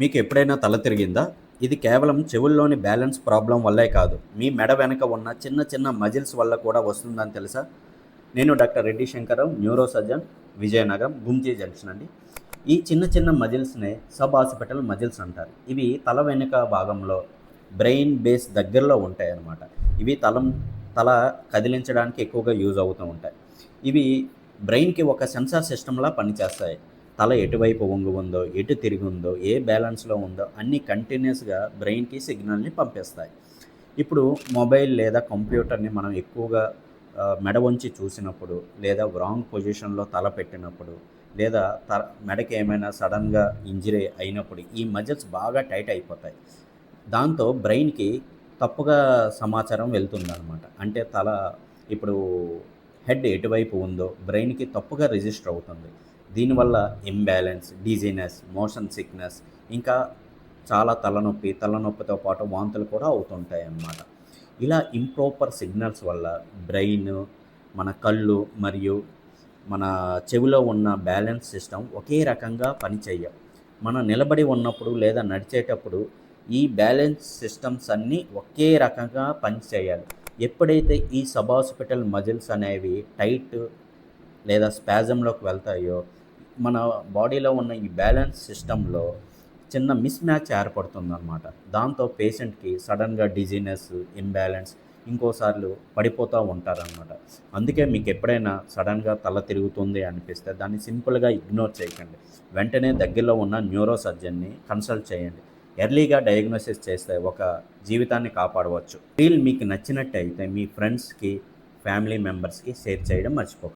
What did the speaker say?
మీకు ఎప్పుడైనా తల తిరిగిందా? ఇది కేవలం చెవుల్లోని బ్యాలెన్స్ ప్రాబ్లం వల్లే కాదు. మీ మెడ వెనక ఉన్న చిన్న చిన్న మజిల్స్ వల్ల కూడా వస్తుందని తెలుసా? నేను doctor Reddy Shankaram neuro surgeon Vizianagaram Gunji junction అండి. ఈ చిన్న చిన్న మజిల్స్నే సబ్ హాస్పిటల్ మజిల్స్ అంటారు. ఇవి తల వెనుక భాగంలో బ్రెయిన్ బేస్ దగ్గరలో ఉంటాయి అన్నమాట. ఇవి తలం తల కదిలించడానికి ఎక్కువగా యూజ్ అవుతూ ఉంటాయి. ఇవి బ్రెయిన్కి ఒక సెన్సార్ సిస్టంలా పనిచేస్తాయి. తల ఎటువైపు వంగు ఉందో ఎటు తిరిగి ఉందో ఏ బ్యాలెన్స్లో ఉందో అన్నీ కంటిన్యూస్గా బ్రెయిన్కి సిగ్నల్ని పంపిస్తాయి. ఇప్పుడు మొబైల్ లేదా కంప్యూటర్ని మనం ఎక్కువగా మెడ వంచి చూసినప్పుడు లేదా రాంగ్ పొజిషన్లో తల పెట్టినప్పుడు లేదా త మెడకి ఏమైనా సడన్గా ఇంజరీ అయినప్పుడు ఈ మజిల్స్ బాగా టైట్ అయిపోతాయి. దాంతో బ్రెయిన్కి తప్పుగా సమాచారం వెళ్తుందనమాట అంటే తల ఇప్పుడు హెడ్ ఎటువైపు ఉందో బ్రెయిన్కి తప్పుగా రిజిస్టర్ అవుతుంది. దీనివల్ల ఇంబ్యాలెన్స్ డిజీనెస్ మోషన్ సిక్నెస్ ఇంకా చాలా తలనొప్పి తలనొప్పితో పాటు వాంతులు కూడా అవుతుంటాయి అన్నమాట ఇలా ఇంప్రాపర్ సిగ్నల్స్ వల్ల బ్రెయిన్ మన కళ్ళు మరియు మన చెవిలో ఉన్న బ్యాలెన్స్ సిస్టమ్ ఒకే రకంగా పనిచేయ. మనం నిలబడి ఉన్నప్పుడు లేదా నడిచేటప్పుడు ఈ బ్యాలెన్స్ సిస్టమ్స్ అన్నీ ఒకే రకంగా పనిచేయాలి. ఎప్పుడైతే ఈ సబ్ హాస్పిటల్ మజిల్స్ అనేవి టైట్ లేదా స్పాజంలోకి వెళ్తాయో మన బాడీలో ఉన్న ఈ బ్యాలెన్స్ సిస్టంలో చిన్న మిస్ మ్యాచ్ ఏర్పడుతుందన్నమాట. దాంతో పేషెంట్కి సడన్గా డిజీనెస్ ఇంబ్యాలెన్స్ ఇంకోసార్లు పడిపోతూ ఉంటారనమాట అందుకే మీకు ఎప్పుడైనా సడన్గా తల తిరుగుతుంది అనిపిస్తే దాన్ని సింపుల్గా ఇగ్నోర్ చేయకండి. వెంటనే దగ్గరలో ఉన్న న్యూరో సర్జన్ని కన్సల్ట్ చేయండి. ఎర్లీగా డయాగ్నోసిస్ చేస్తే ఒక జీవితాన్ని కాపాడవచ్చు. ఫీల్ మీకు నచ్చినట్టయితే మీ ఫ్రెండ్స్కి ఫ్యామిలీ మెంబర్స్కి షేర్ చేయడం మర్చిపోకండి.